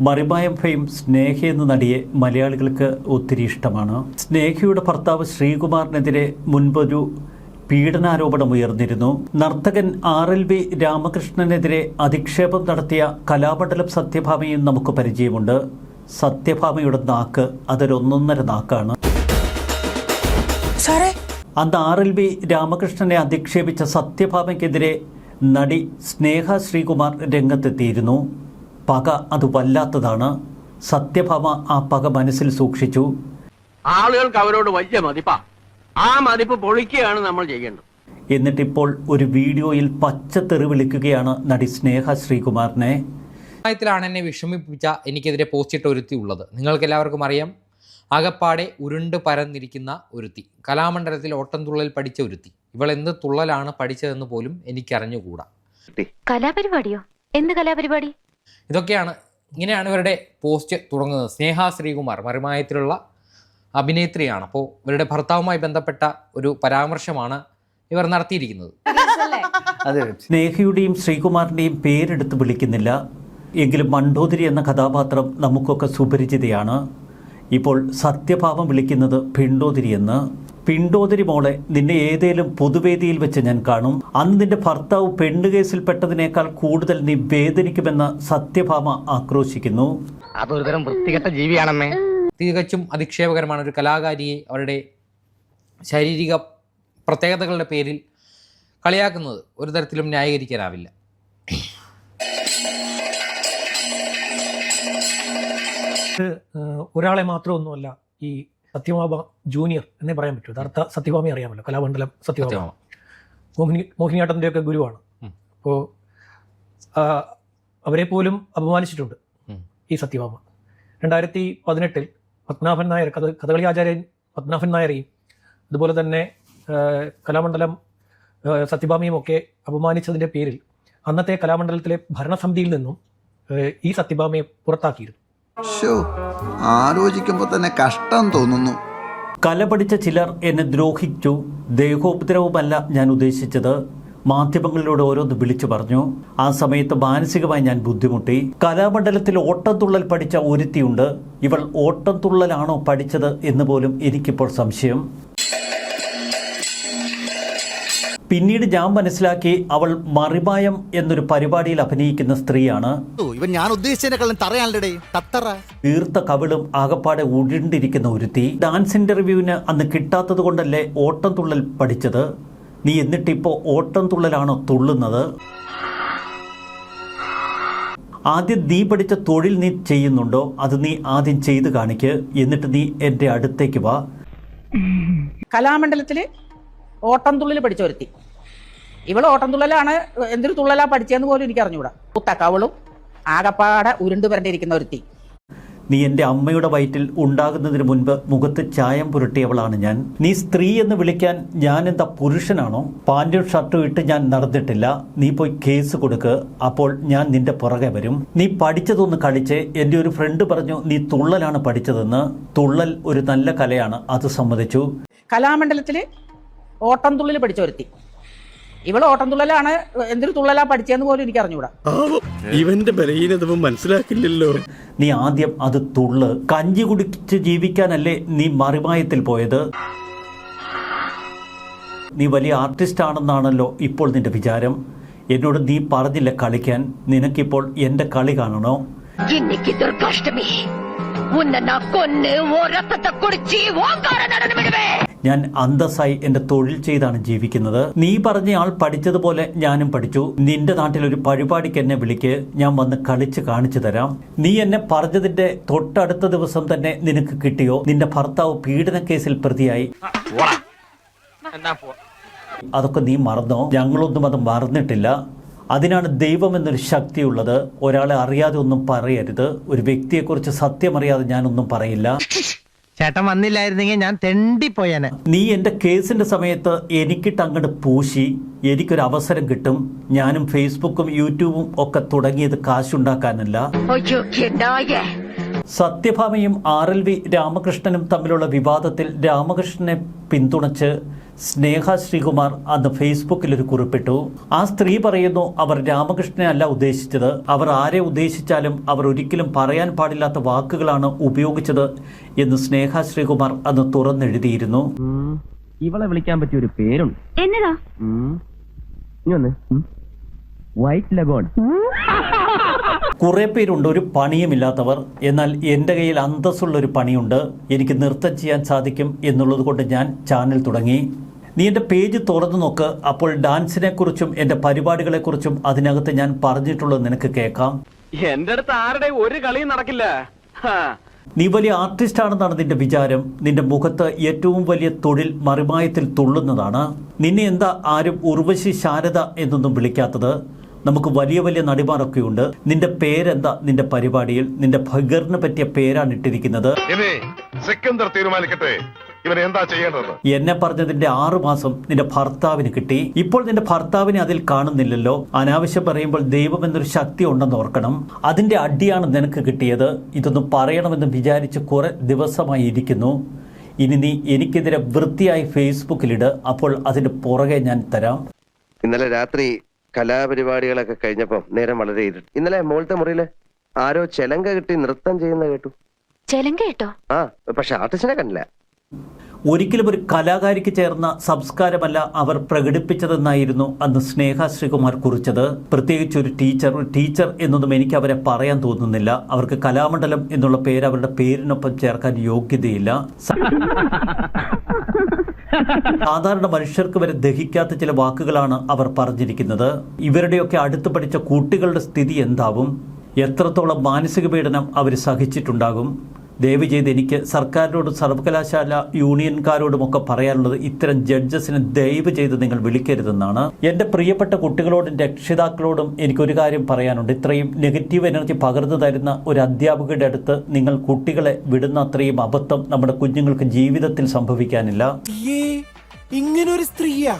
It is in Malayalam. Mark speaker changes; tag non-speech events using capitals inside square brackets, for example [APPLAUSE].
Speaker 1: മറിമായം ഫെയിം സ്നേഹ എന്ന നടിയെ മലയാളികൾക്ക് ഒത്തിരി ഇഷ്ടമാണ്. സ്നേഹയുടെ ഭർത്താവ് ശ്രീകുമാറിനെതിരെ മുൻപൊരു പീഡനാരോപണം ഉയർന്നിരുന്നു. നർത്തകൻ ആർ എൽ വി രാമകൃഷ്ണനെതിരെ അധിക്ഷേപം നടത്തിയ കലാമണ്ഡലം സത്യഭാമയും നമുക്ക് പരിചയമുണ്ട്. സത്യഭാമയുടെ നാക്ക് അതൊരൊന്നൊന്നര നാക്കാണ്. അന്ന് ആർ എൽ വി രാമകൃഷ്ണനെ അധിക്ഷേപിച്ച സത്യഭാമയ്ക്കെതിരെ നടി സ്നേഹ ശ്രീകുമാർ രംഗത്തെത്തിയിരുന്നു. പക അത് വല്ലാത്തതാണ്. സത്യഭാമ ആ പക മനസ്സിൽ സൂക്ഷിച്ചു.
Speaker 2: ആളുകൾക്ക് അവരോട് വലിയ മതിപ്പാ. ആ മതിപ്പ് പൊളിക്കുകയാണ് നമ്മൾ ചെയ്യേണ്ടത്.
Speaker 1: എന്നിട്ടിപ്പോൾ ഒരു വീഡിയോയിൽ പച്ചത്തെറി വിളിക്കുകയാണ് നടി സ്നേഹ ശ്രീകുമാറിനെ.
Speaker 3: പ്രായത്തിലാണ് എന്നെ വിഷമിപ്പിച്ച എനിക്കെതിരെ പോസ്റ്റിട്ട ഒരുത്തി ഉള്ളത്. നിങ്ങൾക്ക് എല്ലാവർക്കും അറിയാം. അകപ്പാടെ ഉരുണ്ട് പരന്നിരിക്കുന്ന ഒരുത്തി. കലാമണ്ഡലത്തിൽ ഓട്ടംതുള്ളൽ പഠിച്ച ഒരുത്തി. ഇവൾ എന്ത് തുള്ളലാണ് പഠിച്ചതെന്ന് പോലും എനിക്കറിഞ്ഞുകൂടാ.
Speaker 4: കലാപരിപാടിയോ? എന്ത് കലാപരിപാടി?
Speaker 3: ഇതൊക്കെയാണ് ഇങ്ങനെയാണ് ഇവരുടെ പോസ്റ്റ് തുടങ്ങുന്നത്. സ്നേഹ ശ്രീകുമാർ മറിമായത്തിലുള്ള അഭിനേത്രിയാണ്. അപ്പോൾ ഇവരുടെ ഭർത്താവുമായി ബന്ധപ്പെട്ട ഒരു പരാമർശമാണ് ഇവർ നടത്തിയിരിക്കുന്നത്. അതെ.
Speaker 1: സ്നേഹയുടെയും ശ്രീകുമാറിന്റെയും പേരെടുത്ത് വിളിക്കുന്നില്ല. എങ്കിലും മണ്ടോദരി എന്ന കഥാപാത്രം നമുക്കൊക്കെ സുപരിചിതയാണ്. ഇപ്പോൾ സത്യഭാവം വിളിക്കുന്നത് പിണ്ടോതിരിയെന്ന്. എന്ന് പിണ്ടോദരി മോളെ നിന്നെ ഏതേലും പൊതുവേദിയിൽ വെച്ച് ഞാൻ കാണും. അന്ന് നിന്റെ ഭർത്താവ് പെണ്ണുകേസിൽപ്പെട്ടതിനേക്കാൾ കൂടുതൽ നീ വേദനിക്കുമെന്ന് സത്യഭാമ ആക്രോശിക്കുന്നു.
Speaker 2: അതൊരു തരം വൃത്തികെട്ട ജീവിയാണമ്മേ
Speaker 3: തികച്ചും അധിക്ഷേപകരമാണ് ഒരു കലാകാരിയെ അവരുടെ ശാരീരിക പ്രത്യേകതകളുടെ പേരിൽ കളിയാക്കുന്നത്. ഒരു തരത്തിലും ന്യായീകരിക്കാനാവില്ല.
Speaker 5: ഏഹ് ഒരാളെ മാത്രമൊന്നുമല്ല ഈ സത്യഭാമ ജൂനിയർ എന്നേ പറയാൻ പറ്റൂ. യഥാർത്ഥ സത്യഭാമയെ അറിയാമല്ലോ. കലാമണ്ഡലം സത്യഭാമ. മോഹിനി മോഹിനിയാട്ടത്തിന്റെ ഒക്കെ ഗുരുവാണ് അപ്പോൾ അവരെ പോലും അപമാനിച്ചിട്ടുണ്ട് ഈ സത്യഭാമ. രണ്ടായിരത്തി പതിനെട്ടിൽ പത്മനാഭൻ നായർ കഥ കഥകളി ആചാര്യൻ പത്മനാഭൻ നായരെയും അതുപോലെ തന്നെ കലാമണ്ഡലം സത്യഭാമയും ഒക്കെ അപമാനിച്ചതിന്റെ പേരിൽ അന്നത്തെ കലാമണ്ഡലത്തിലെ ഭരണസമിതിയിൽ നിന്നും ഈ സത്യഭാമയെ പുറത്താക്കിയിരുന്നു.
Speaker 6: ശോ ആലോചിക്കുമ്പോൾ തന്നെ കഷ്ടം തോന്നുന്നു.
Speaker 1: കല പഠിച്ച ചിലർ എന്നെ ദ്രോഹിച്ചു. ദേഹോപദ്രവമല്ല ഞാൻ ഉദ്ദേശിച്ചത്. മാധ്യമങ്ങളിലൂടെ ഓരോന്ന് വിളിച്ചു പറഞ്ഞു. ആ സമയത്ത് മാനസികമായി ഞാൻ ബുദ്ധിമുട്ടി. കലാമണ്ഡലത്തിൽ ഓട്ടംതുള്ളൽ പഠിച്ച ഒരുത്തിയുണ്ട്. ഇവൾ ഓട്ടംതുള്ളലാണോ പഠിച്ചത് എന്ന് പോലും എനിക്കിപ്പോൾ സംശയം. പിന്നീട് ഞാൻ മനസ്സിലാക്കി അവൾ മറിമായം എന്നൊരു പരിപാടിയിൽ അഭിനയിക്കുന്ന സ്ത്രീയാണ്.
Speaker 7: ഇവൻ ഞാൻ
Speaker 1: തീർത്ത കവിളും ആകപ്പാടെ ഉരുണ്ടിരിക്കുന്ന ഒരുത്തി. ഡാൻസ് ഇന്റർവ്യൂവിന് അന്ന് കിട്ടാത്തത് കൊണ്ടല്ലേ ഓട്ടം തുള്ളൽ പഠിച്ചത്? നീ എന്നിട്ടിപ്പോ ഓട്ടം തുള്ളലാണോ തുള്ളുന്നത്? ആദ്യം നീ പഠിച്ച തൊഴിൽ നീ ചെയ്യുന്നുണ്ടോ? അത് നീ ആദ്യം ചെയ്ത് കാണിക്ക്. എന്നിട്ട് നീ എന്റെ അടുത്തേക്ക് വാ.
Speaker 8: കലാമണ്ഡലത്തിൽ ഓട്ടം തുള്ളിൽ പഠിച്ച ഒരുത്തി ഇവൾ ഓട്ടം തുള്ളലാണ് എന്തൊരു തുള്ളലാ പഠിച്ചതെന്ന് പോലും എനിക്ക് അറിഞ്ഞുകൂടാ കുത്തക്കവളും ആകപ്പാടെ ഉരുണ്ടു വരണ്ടിരിക്കുന്ന ഒരുത്തി
Speaker 1: നീ എന്റെ അമ്മയുടെ വയറ്റിൽ ഉണ്ടാകുന്നതിന് മുൻപ് മുഖത്ത് ചായം പുരട്ടിയവളാണ് ഞാൻ. നീ സ്ത്രീ എന്ന് വിളിക്കാൻ ഞാൻ എന്താ പുരുഷനാണോ? പാന്റും ഷർട്ടും ഇട്ട് ഞാൻ നടന്നിട്ടില്ല. നീ പോയി കേസ് കൊടുക്ക്. അപ്പോൾ ഞാൻ നിന്റെ പുറകെ വരും. നീ പഠിച്ചതൊന്ന് കളിച്ച്. എന്റെ ഒരു ഫ്രണ്ട് പറഞ്ഞു നീ തുള്ളലാണ് പഠിച്ചതെന്ന്. തുള്ളൽ ഒരു നല്ല കലയാണ് അത് സമ്മതിച്ചു.
Speaker 8: കലാമണ്ഡലത്തിൽ ഓട്ടം തുള്ളിൽ പഠിച്ച ഒരുത്തി ഇവൾ ഓട്ടം തുള്ളലാണ് എന്തൊരു തുള്ളലാ പഠിച്ചതെന്ന് പോലും എനിക്ക് അറിഞ്ഞൂടാ.
Speaker 9: ഇവന്റെ മനസ്സിലാക്കില്ലല്ലോ.
Speaker 1: നീ ആദ്യം അത് തുള്ള്. കഞ്ചി കുടിച്ച് ജീവിക്കാനല്ലേ നീ മറിമായത്തിൽ പോയത്? നീ വലിയ ആർട്ടിസ്റ്റ് ആണെന്നാണല്ലോ ഇപ്പോൾ നിന്റെ വിചാരം. എന്നോട് നീ പറഞ്ഞില്ല കളിക്കാൻ. നിനക്കിപ്പോൾ എന്റെ കളി കാണണോ?
Speaker 4: ദുർഗാഷ്ടമി
Speaker 1: ഞാൻ അന്തസ്സായി എന്റെ തൊഴിൽ ചെയ്താണ് ജീവിക്കുന്നത്. നീ പറഞ്ഞ ആൾ പഠിച്ചതുപോലെ ഞാനും പഠിച്ചു. നിന്റെ നാട്ടിൽ ഒരു പരിപാടിക്ക് എന്നെ വിളിക്ക്. ഞാൻ വന്ന് കളിച്ച് കാണിച്ചു തരാം. നീ എന്നെ പറഞ്ഞതിന്റെ തൊട്ടടുത്ത ദിവസം തന്നെ നിനക്ക് കിട്ടിയോ? നിന്റെ ഭർത്താവ് പീഡന കേസിൽ പ്രതിയായി. അതൊക്കെ നീ മറന്നോ? ഞങ്ങളൊന്നും അത് മറന്നിട്ടില്ല. അതിനാണ് ദൈവം എന്നൊരു ശക്തിയുള്ളത്. ഒരാളെ അറിയാതെ ഒന്നും പറയരുത്. ഒരു വ്യക്തിയെക്കുറിച്ച് സത്യമറിയാതെ ഞാനൊന്നും പറയില്ല.
Speaker 7: ചേട്ടൻ വന്നില്ലായിരുന്നെങ്കിൽ ഞാൻ തെണ്ടിപ്പോയനെ.
Speaker 1: നീ എന്റെ കേസിന്റെ സമയത്ത് എനിക്കിട്ട് അങ്ങോട്ട് പൂശി എനിക്കൊരു അവസരം കിട്ടും. ഞാനും ഫേസ്ബുക്കും യൂട്യൂബും ഒക്കെ തുടങ്ങിയത് കാശുണ്ടാക്കാനല്ല. സത്യഭാമയും ആർ എൽ വി രാമകൃഷ്ണനും തമ്മിലുള്ള വിവാദത്തിൽ രാമകൃഷ്ണനെ പിന്തുണച്ച് സ്നേഹ ശ്രീകുമാർ അന്ന് ഫേസ്ബുക്കിൽ ഒരു കുറിപ്പിട്ടു. ആ സ്ത്രീ പറയുന്നു അവർ രാമകൃഷ്ണനെ അല്ല ഉദ്ദേശിച്ചത്. അവർ ആരെ ഉദ്ദേശിച്ചാലും അവർ ഒരിക്കലും പറയാൻ പാടില്ലാത്ത വാക്കുകളാണ് ഉപയോഗിച്ചത് എന്ന് സ്നേഹ ശ്രീകുമാർ അന്ന് തുറന്നെഴുതിയിരുന്നു.
Speaker 2: ഇവളെ വിളിക്കാൻ പറ്റിയ ഒരു പേരുണ്ട്.
Speaker 4: എന്നതാ?
Speaker 2: White leghorn.
Speaker 1: കുറെ പേരുണ്ട് ഒരു പണിയുമില്ലാത്തവർ. എന്നാൽ എന്റെ കയ്യിൽ അന്തസ്സുള്ള ഒരു പണിയുണ്ട്. എനിക്ക് നൃത്തം ചെയ്യാൻ സാധിക്കും എന്നുള്ളത് കൊണ്ട് ഞാൻ ചാനൽ തുടങ്ങി. നീ എന്റെ പേജ് തുറന്നു നോക്ക്. അപ്പോൾ ഡാൻസിനെക്കുറിച്ചും എന്റെ പരിപാടികളെക്കുറിച്ചും അതിനകത്ത് ഞാൻ പറഞ്ഞിട്ടുള്ളത് നിനക്ക് കേൾക്കാം.
Speaker 2: എന്റെ അടുത്ത് ആരുടെ ഒരു കളിയും നടക്കില്ല.
Speaker 1: നീ വലിയ ആർട്ടിസ്റ്റ് ആണെന്നാണ് നിന്റെ വിചാരം. നിന്റെ മുഖത്ത് ഏറ്റവും വലിയ തൊഴിൽ മറിമായത്തിൽ തുള്ളുന്നതാണ്. നിന്നെ എന്താ ആരും ഉർവശി ശാരദ എന്നൊന്നും വിളിക്കാത്തത്. നമുക്ക് വലിയ വലിയ നടിമാരൊക്കെ ഉണ്ട്. നിന്റെ പേരെന്താ? നിന്റെ പരിപാടിയിൽ നിന്റെ ഭഗറിന് പറ്റിയ പേരാണ് ഇട്ടിരിക്കുന്നത്.
Speaker 10: സിക്കന്ദർ തീരുമാനിക്കട്ടെ. എന്താ ചെയ്യേണ്ടത്?
Speaker 1: എന്നെ പറഞ്ഞതിന്റെ ആറു മാസം നിന്റെ ഭർത്താവിന് കിട്ടി. ഇപ്പോൾ നിന്റെ ഭർത്താവിനെ അതിൽ കാണുന്നില്ലല്ലോ. അനാവശ്യം പറയുമ്പോൾ ദൈവം എന്നൊരു ശക്തി ഉണ്ടെന്ന് ഓർക്കണം. അതിന്റെ അടിയാണ് നിനക്ക് കിട്ടിയത്. ഇതൊന്നും പറയണമെന്ന് വിചാരിച്ച് കുറെ ദിവസമായി ഇരിക്കുന്നു. ഇനി നീ എനിക്കെതിരെ വൃത്തിയായി ഫേസ്ബുക്കിലിട്. അപ്പോൾ അതിന്റെ പുറകെ ഞാൻ തരാം.
Speaker 11: ഇന്നലെ രാത്രി കലാപരിപാടികളൊക്കെ കഴിഞ്ഞപ്പോ നേരം വളരെ ഇരുട്ട്. ഇന്നലെ മോളത്തെ മുറിയിൽ ആരോ ചെലങ്ക കിട്ടി നൃത്തം ചെയ്യുന്ന കേട്ടു.
Speaker 4: ചെലങ്ക കേട്ടോ?
Speaker 11: ആ പക്ഷെ ആർട്ടിസ്റ്റിനെ കണ്ടില്ല.
Speaker 1: ഒരിക്കലും ഒരു കലാകാരിക്ക് ചേർന്ന സംസ്കാരമല്ല അവർ പ്രകടിപ്പിച്ചതെന്നായിരുന്നു അന്ന് സ്നേഹ ശ്രീകുമാർ കുറിച്ചത്. പ്രത്യേകിച്ച് ഒരു ടീച്ചർ ഒരു ടീച്ചർ എന്നൊന്നും എനിക്ക് അവരെ പറയാൻ തോന്നുന്നില്ല. അവർക്ക് കലാമണ്ഡലം എന്നുള്ള പേര് അവരുടെ പേരിനൊപ്പം ചേർക്കാൻ യോഗ്യതയില്ല. [LAUGHS] സാധാരണ മനുഷ്യർക്ക് വരെ ദഹിക്കാത്ത ചില വാക്കുകളാണ് അവർ പറഞ്ഞിരിക്കുന്നത്. ഇവരുടെയൊക്കെ അടുത്ത് പഠിച്ച കുട്ടികളുടെ സ്ഥിതി എന്താവും? എത്രത്തോളം മാനസിക പീഡനം അവർ സഹിച്ചിട്ടുണ്ടാകും? ദയവ് ചെയ്ത് എനിക്ക് സർക്കാരിനോടും സർവകലാശാല യൂണിയൻകാരോടുമൊക്കെ പറയാനുള്ളത് ഇത്തരം ജഡ്ജസിനെ ദയവ് ചെയ്ത് നിങ്ങൾ വിളിക്കരുതെന്നാണ്. എന്റെ പ്രിയപ്പെട്ട കുട്ടികളോടും രക്ഷിതാക്കളോടും എനിക്കൊരു കാര്യം പറയാനുണ്ട്. ഇത്രയും നെഗറ്റീവ് എനർജി പകർന്നു തരുന്ന ഒരു അധ്യാപകരുടെ അടുത്ത് നിങ്ങൾ കുട്ടികളെ വിടുന്ന അത്രയും അബദ്ധം നമ്മുടെ കുഞ്ഞുങ്ങൾക്ക് ജീവിതത്തിൽ സംഭവിക്കാനില്ല.
Speaker 9: ഇങ്ങനൊരു സ്ത്രീയാ.